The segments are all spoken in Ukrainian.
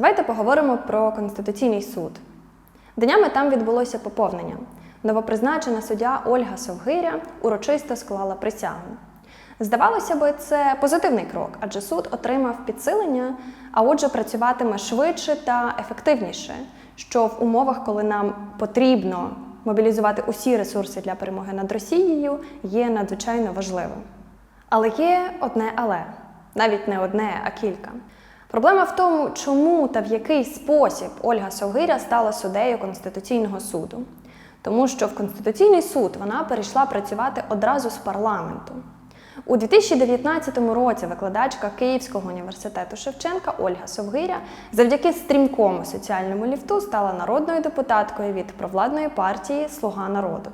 Давайте поговоримо про Конституційний суд. Днями там відбулося поповнення. Новопризначена суддя Ольга Совгиря урочисто склала присягу. Здавалося би, це позитивний крок, адже суд отримав підсилення, а отже, працюватиме швидше та ефективніше, що в умовах, коли нам потрібно мобілізувати усі ресурси для перемоги над Росією, є надзвичайно важливим. Але є одне але навіть не одне, а кілька. Проблема в тому, чому та в який спосіб Ольга Совгиря стала суддею Конституційного суду. Тому що в Конституційний суд вона перейшла працювати одразу з парламенту. У 2019 році викладачка Київського університету Шевченка Ольга Совгиря завдяки стрімкому соціальному ліфту стала народною депутаткою від провладної партії Слуга народу.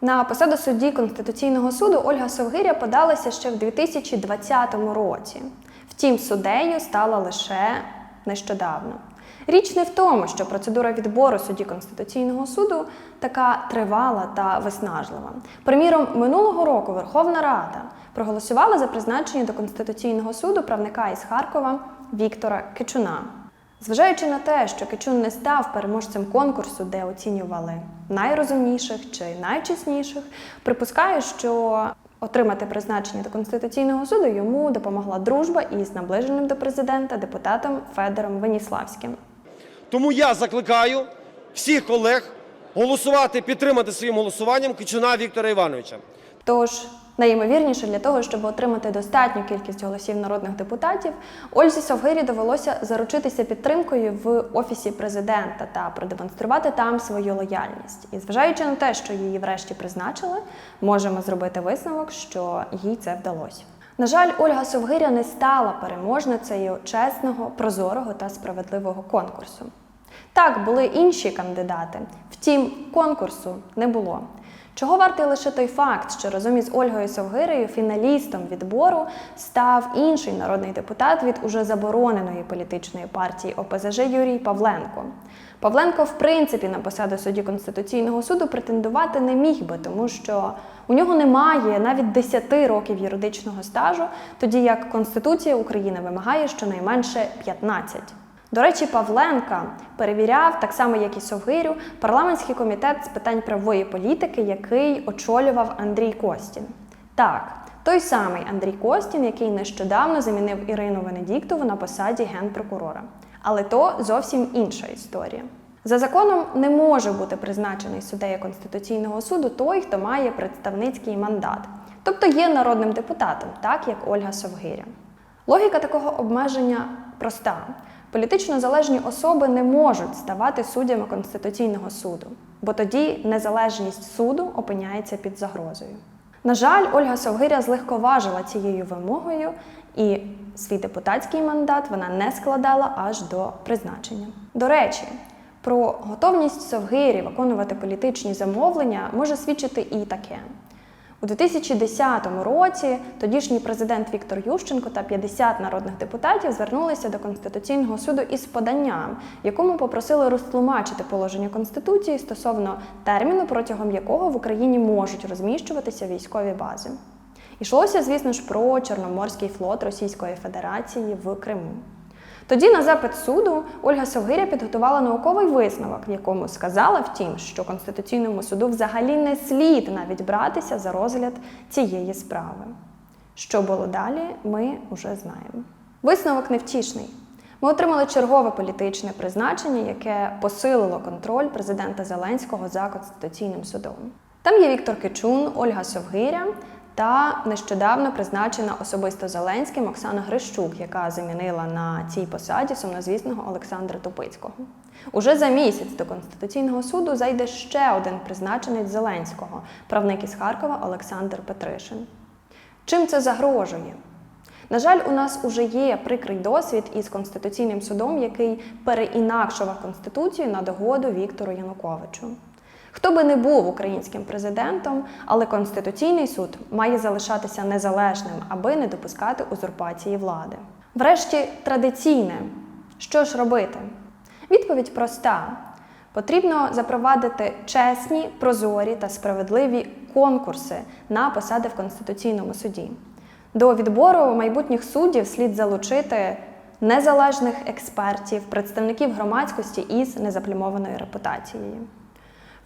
На посаду судді Конституційного суду Ольга Совгиря подалася ще в 2020 році. Втім, суддею стала лише нещодавно. Річ не в тому, що процедура відбору судді Конституційного суду така тривала та виснажлива. Приміром, минулого року Верховна Рада проголосувала за призначення до Конституційного суду правника із Харкова Віктора Кичуна. Зважаючи на те, що Кичун не став переможцем конкурсу, де оцінювали найрозумніших чи найчесніших, припускаю, що отримати призначення до Конституційного суду йому допомогла дружба із наближеним до президента депутатом Федором Веніславським. Тому я закликаю всіх колег голосувати, підтримати своїм голосуванням Кичуна Віктора Івановича. Тож, найімовірніше для того, щоб отримати достатню кількість голосів народних депутатів, Ользі Совгирі довелося заручитися підтримкою в офісі президента та продемонструвати там свою лояльність. І зважаючи на те, що її врешті призначили, можемо зробити висновок, що їй це вдалося. На жаль, Ольга Совгиря не стала переможницею чесного, прозорого та справедливого конкурсу. Так, були інші кандидати, втім, конкурсу не було. Чого вартий лише той факт, що разом із Ольгою Совгирею фіналістом відбору став інший народний депутат від уже забороненої політичної партії ОПЗЖ Юрій Павленко. Павленко, в принципі, на посаду судді Конституційного суду претендувати не міг би, тому що у нього немає навіть 10 років юридичного стажу, тоді як Конституція України вимагає щонайменше 15. До речі, Павленка перевіряв, так само як і Совгирю, парламентський комітет з питань правової політики, який очолював Андрій Костін. Так, той самий Андрій Костін, який нещодавно замінив Ірину Венедіктову на посаді генпрокурора. Але то зовсім інша історія. За законом не може бути призначений суддею Конституційного суду той, хто має представницький мандат, тобто є народним депутатом, так як Ольга Совгиря. Логіка такого обмеження проста. Політично залежні особи не можуть ставати суддями Конституційного суду, бо тоді незалежність суду опиняється під загрозою. На жаль, Ольга Совгиря злегковажила цією вимогою, і свій депутатський мандат вона не складала аж до призначення. До речі, про готовність Совгирі виконувати політичні замовлення може свідчити і таке. У 2010 році тодішній президент Віктор Ющенко та 50 народних депутатів звернулися до Конституційного суду із поданням, якому попросили розтлумачити положення Конституції стосовно терміну, протягом якого в Україні можуть розміщуватися військові бази. Ішлося, звісно ж, про Чорноморський флот Російської Федерації в Криму. Тоді на запит суду Ольга Совгиря підготувала науковий висновок, в якому сказала, втім, що Конституційному суду взагалі не слід навіть братися за розгляд цієї справи. Що було далі, ми вже знаємо. Висновок невтішний. Ми отримали чергове політичне призначення, яке посилило контроль президента Зеленського за Конституційним судом. Там є Віктор Кичун, Ольга Совгиря та нещодавно призначена особисто Зеленським Оксана Грищук, яка замінила на цій посаді сумнозвісного Олександра Тупицького. Уже за місяць до Конституційного суду зайде ще один призначенець Зеленського, правник із Харкова Олександр Петришин. Чим це загрожує? На жаль, у нас уже є прикрий досвід із Конституційним судом, який переінакшував Конституцію на догоду Віктору Януковичу. Хто би не був українським президентом, але Конституційний суд має залишатися незалежним, аби не допускати узурпації влади. Врешті, традиційне, що ж робити? Відповідь проста: потрібно запровадити чесні, прозорі та справедливі конкурси на посади в Конституційному суді. До відбору майбутніх суддів слід залучити незалежних експертів, представників громадськості із незаплямованою репутацією.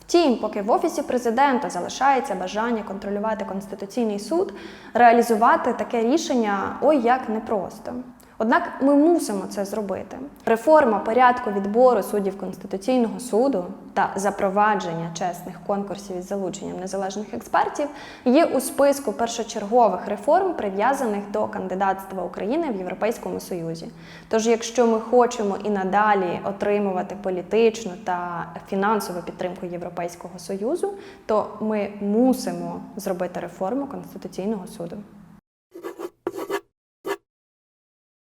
Втім, поки в офісі президента залишається бажання контролювати конституційний суд, реалізувати таке рішення ой як непросто. Однак ми мусимо це зробити. Реформа порядку відбору суддів Конституційного суду та запровадження чесних конкурсів із залученням незалежних експертів є у списку першочергових реформ, прив'язаних до кандидатства України в Європейському Союзі. Тож, якщо ми хочемо і надалі отримувати політичну та фінансову підтримку Європейського Союзу, то ми мусимо зробити реформу Конституційного суду.